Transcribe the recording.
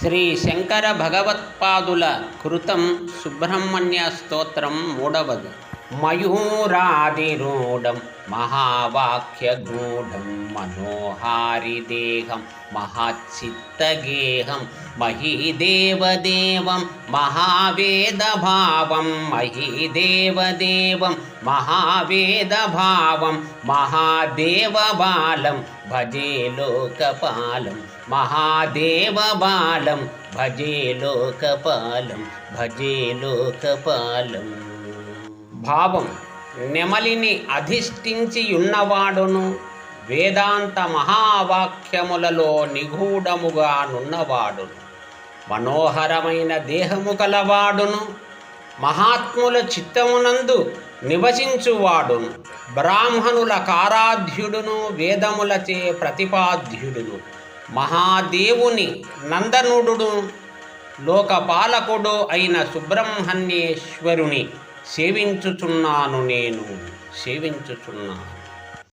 శ్రీ శంకర భగవత్పాదుల కృతం సుబ్రహ్మణ్య స్తోత్రం మూడవది. मयूरादिरूढं महावाक्यगूढं मनोहारिदेहं देहं महीदेवदेवं महावेदभावं महीदेवदेवं महावेदभावं महादेवबालं भजे लोकपालं महादेवबालं भजे लोकपालं भजे लोकपालम् భావం నెమలిని అధిష్ఠించి ఉన్నవాడును వేదాంత మహావాక్యములలో నిగూఢముగా నున్నవాడును. మనోహరమైన దేహము కలవాడును. మహాత్ముల చిత్తమునందు నివసించువాడును. బ్రాహ్మణుల కారాధ్యుడును వేదములచే ప్రతిపాద్యుడును మహాదేవుని నందనుడు లోకపాలకుడు అయిన సుబ్రహ్మణ్యేశ్వరుని సేవించుచున్నాను నేను సేవించుచున్నాను.